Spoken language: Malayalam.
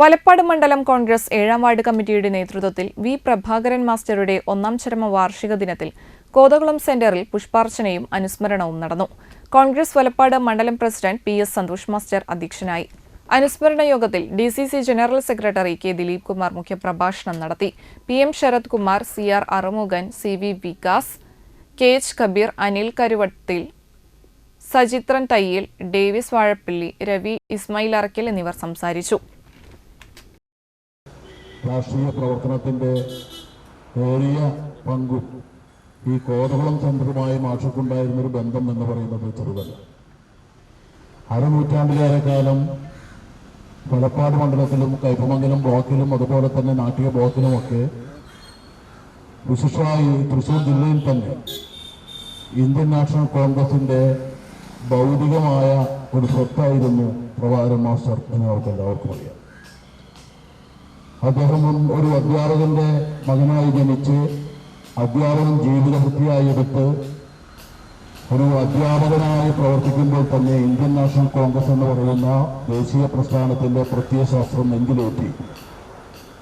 വലപ്പാട് മണ്ഡലം കോൺഗ്രസ് ഏഴാം വാർഡ് കമ്മിറ്റിയുടെ നേതൃത്വത്തിൽ വി പ്രഭാകരൻ മാസ്റ്ററുടെ ഒന്നാം ചരമ വാർഷിക ദിനത്തിൽ കോതകുളം സെന്ററിൽ പുഷ്പാർച്ചനയും അനുസ്മരണവും നടന്നു. കോൺഗ്രസ് വലപ്പാട് മണ്ഡലം president P S Santhosh master അധ്യക്ഷനായി. അനുസ്മരണ യോഗത്തിൽ D C C general secretary K Dileep Kumar മുഖ്യപ്രഭാഷണം നടത്തി. P M Sarath Kumar C R Arumughan C V Vikas K H Kabeer Anil Karuvathil Sajithran Thayyil Davis Vazhappilly Ravi Ismail Arakkal എന്നിവർ സംസാരിച്ചു. രാഷ്ട്രീയ പ്രവർത്തനത്തിന്റെ ഏറിയ പങ്കും ഈ കോതകുളം സെന്ററുമായി മാഷക്കുണ്ടായിരുന്നൊരു ബന്ധം എന്ന് പറയുന്നത് ചെറുതല്ല. അരനൂറ്റാണ്ടിലേറെ കാലം വലപ്പാട് മണ്ഡലത്തിലും കൈപ്പമംഗലം ബ്ലോക്കിലും അതുപോലെ തന്നെ നാട്ടിക ബ്ലോക്കിലുമൊക്കെ വിശിഷ്ടമായി തൃശ്ശൂർ ജില്ലയിൽ തന്നെ ഇന്ത്യൻ നാഷണൽ കോൺഗ്രസിന്റെ ഭൗതികമായ ഒരു സ്വത്തായിരുന്നു പ്രഭാകരൻ മാസ്റ്റർ എന്ന് നമുക്ക് എല്ലാവർക്കും അറിയാം. അദ്ദേഹം ഒരു അധ്യാപകന്റെ മകനായി ജനിച്ച് അധ്യാപനം ജീവിതവൃത്തിയായി എടുത്ത് ഒരു അധ്യാപകനായി പ്രവർത്തിക്കുമ്പോൾ തന്നെ ഇന്ത്യൻ നാഷണൽ കോൺഗ്രസ് എന്ന് പറയുന്ന ദേശീയ പ്രസ്ഥാനത്തിന്റെ പ്രത്യയശാസ്ത്രം നെഞ്ചിലേറ്റി.